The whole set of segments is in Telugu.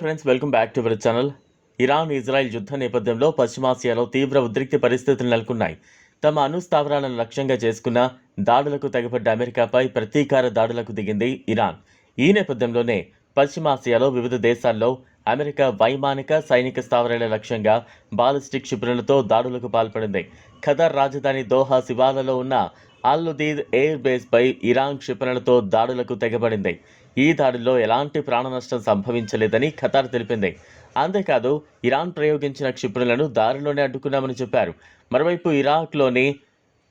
Friends welcome back to our channel Iran Israel యుద్ధ నేపథ్యంలో పశ్చిమాసియాలో తీవ్ర ఉద్రిక్త పరిస్థితులు నెలకొన్నాయి. తమ అణు స్థావరాలను లక్ష్యంగా చేసుకున్న దాడులకు తెగబడ్డ అమెరికాపై ప్రతీకార దాడులకు దిగింది ఇరాన్. ఈ నేపథ్యంలోనే పశ్చిమాసియాలో వివిధ దేశాల్లో అమెరికా వైమానిక సైనిక స్థావరాల లక్ష్యంగా బాలిస్టిక్ క్షిపణులతో దాడులకు పాల్పడింది. ఖదర్ రాజధాని దోహా శివాలలో ఉన్న అల్లుదీద్ ఎయిర్ బేస్పై ఇరాన్ క్షిపణులతో దాడులకు తెగబడింది. ఈ దాడిలో ఎలాంటి ప్రాణ నష్టం సంభవించలేదని ఖతార్ తెలిపింది. అంతేకాదు ఇరాన్ ప్రయోగించిన క్షిపణులను దారిలోనే అడ్డుకున్నామని చెప్పారు. మరోవైపు ఇరాక్లోని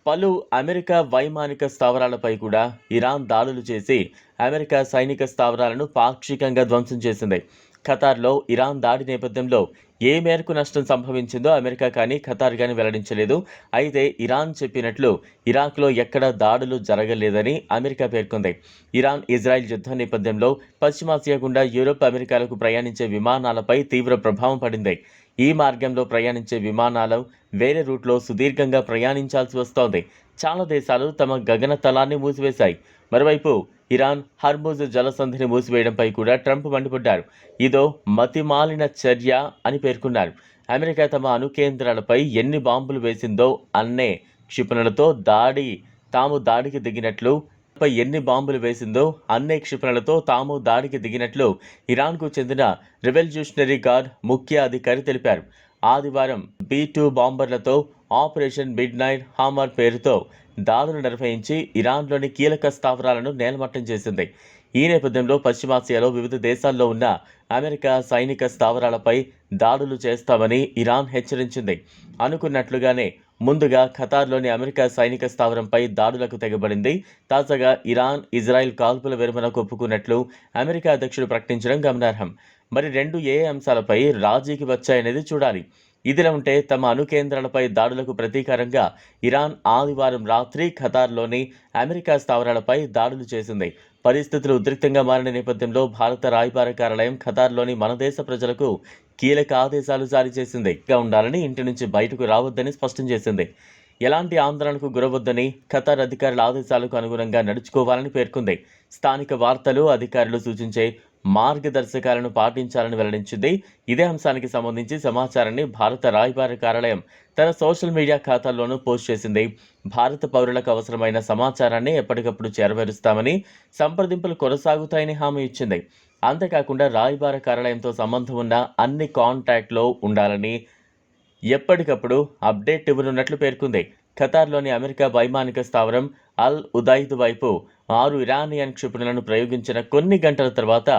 పలు అమెరికా వైమానిక స్థావరాలపై కూడా ఇరాన్ దాడులు చేసి అమెరికా సైనిక స్థావరాలను పాక్షికంగా ధ్వంసం చేసింది. ఖతార్లో ఇరాన్ దాడి నేపథ్యంలో ఏ మేరకు నష్టం సంభవించిందో అమెరికా కానీ ఖతార్ కానీ వెల్లడించలేదు. అయితే ఇరాన్ చెప్పినట్లు ఇరాక్లో ఎక్కడా దాడులు జరగలేదని అమెరికా పేర్కొంది. ఇరాన్ ఇజ్రాయెల్ యుద్ధ నేపథ్యంలో పశ్చిమాసియా గుండా యూరోప్ అమెరికాలకు ప్రయాణించే విమానాలపై తీవ్ర ప్రభావం పడింది. ఈ మార్గంలో ప్రయాణించే విమానాలు వేరే రూట్లో సుదీర్ఘంగా ప్రయాణించాల్సి వస్తోంది. చాలా దేశాలు తమ గగన తలాన్ని మూసివేశాయి. మరోవైపు ఇరాన్ హర్ముజ్ జలసంధిని మూసివేయడంపై కూడా ట్రంప్ మండిపడ్డారు. ఇదో మతిమాలిన చర్య అని పేర్కొన్నారు. అమెరికా తమ అణు కేంద్రాలపై ఎన్ని బాంబులు వేసిందో అన్నే క్షిపణులతో దాడి తాము దాడికి దిగినట్లు పై ఎన్ని బాంబులు వేసిందో అన్నే క్షిపణులతో తాము దాడికి దిగినట్లు ఇరాన్కు చెందిన రివల్యూషనరీ గార్డ్ ముఖ్య అధికారి తెలిపారు. ఆదివారం బీ టూ బాంబర్లతో ఆపరేషన్ మిడ్ నైట్ హామర్ పేరుతో దాడులు నిర్వహించి ఇరాన్లోని కీలక స్థావరాలను నేలమట్టం చేసింది. ఈ నేపథ్యంలో పశ్చిమాసియాలో వివిధ దేశాల్లో ఉన్న అమెరికా సైనిక స్థావరాలపై దాడులు చేస్తామని ఇరాన్ హెచ్చరించింది. అనుకున్నట్లుగానే ముందుగా ఖతార్లోని అమెరికా సైనిక స్థావరంపై దాడులకు తెగబడింది. తాజాగా ఇరాన్ ఇజ్రాయెల్ కాల్పుల విరమణకు ఒప్పుకున్నట్లు అమెరికా అధ్యక్షుడు ప్రకటించడం గమనార్హం. మరి రెండు ఏ అంశాలపై రాజీకి వచ్చాయనేది చూడాలి. ఇదిలా ఉంటే తమ అణుకేంద్రాలపై దాడులకు ప్రతీకారంగా ఇరాన్ ఆదివారం రాత్రి ఖతార్లోని అమెరికా స్థావరాలపై దాడులు చేసింది. పరిస్థితులు ఉద్రిక్తంగా మారిన నేపథ్యంలో భారత రాయబార కార్యాలయం ఖతార్లోని మన దేశ ప్రజలకు కీలక ఆదేశాలు జారీ చేసింది. ఉండాలని ఇంటి నుంచి బయటకు రావద్దని స్పష్టం చేసింది. ఎలాంటి ఆందోళనకు గురవద్దని ఖతార్ అధికారుల ఆదేశాలకు అనుగుణంగా నడుచుకోవాలని పేర్కొంది. స్థానిక వార్తలు అధికారులు సూచించే మార్గదర్శకాలను పాటించాలని వెల్లడించింది. ఇదే అంశానికి సంబంధించి సమాచారాన్ని భారత రాయబార కార్యాలయం తన సోషల్ మీడియా ఖాతాల్లోనూ పోస్ట్ చేసింది. భారత పౌరులకు అవసరమైన సమాచారాన్ని ఎప్పటికప్పుడు చేరవేరుస్తామని సంప్రదింపులు కొనసాగుతాయని హామీ ఇచ్చింది. అంతేకాకుండా రాయబార కార్యాలయంతో సంబంధం ఉన్న అన్ని కాంటాక్ట్లో ఉండాలని ఎప్పటికప్పుడు అప్డేట్ ఇవ్వనున్నట్లు పేర్కొంది. ఖతార్లోని అమెరికా వైమానిక స్థావరం అల్ ఉదైద్ వైపు ఆరు ఇరానియన్ క్షిపణులను ప్రయోగించిన కొన్ని గంటల తర్వాత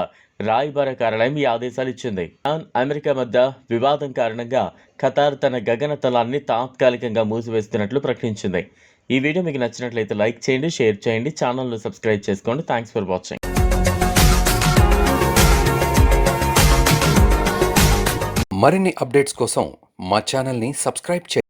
రాయబార కార్యాలయం ఈ ఆదేశాలు ఇచ్చింది. ఇరాన్ అమెరికా మధ్య వివాదం కారణంగా ఖతార్ తన గగన తలాన్ని తాత్కాలికంగా మూసివేస్తున్నట్లు ప్రకటించింది. ఈ వీడియో మీకు నచ్చినట్లయితే లైక్ చేయండి షేర్ చేయండి ఛానల్ను సబ్స్క్రైబ్ చేసుకోండి. Thanks for watching. మరిన్ని అప్డేట్స్ కోసం మా ఛానల్ని సబ్స్క్రైబ్ చేయండి.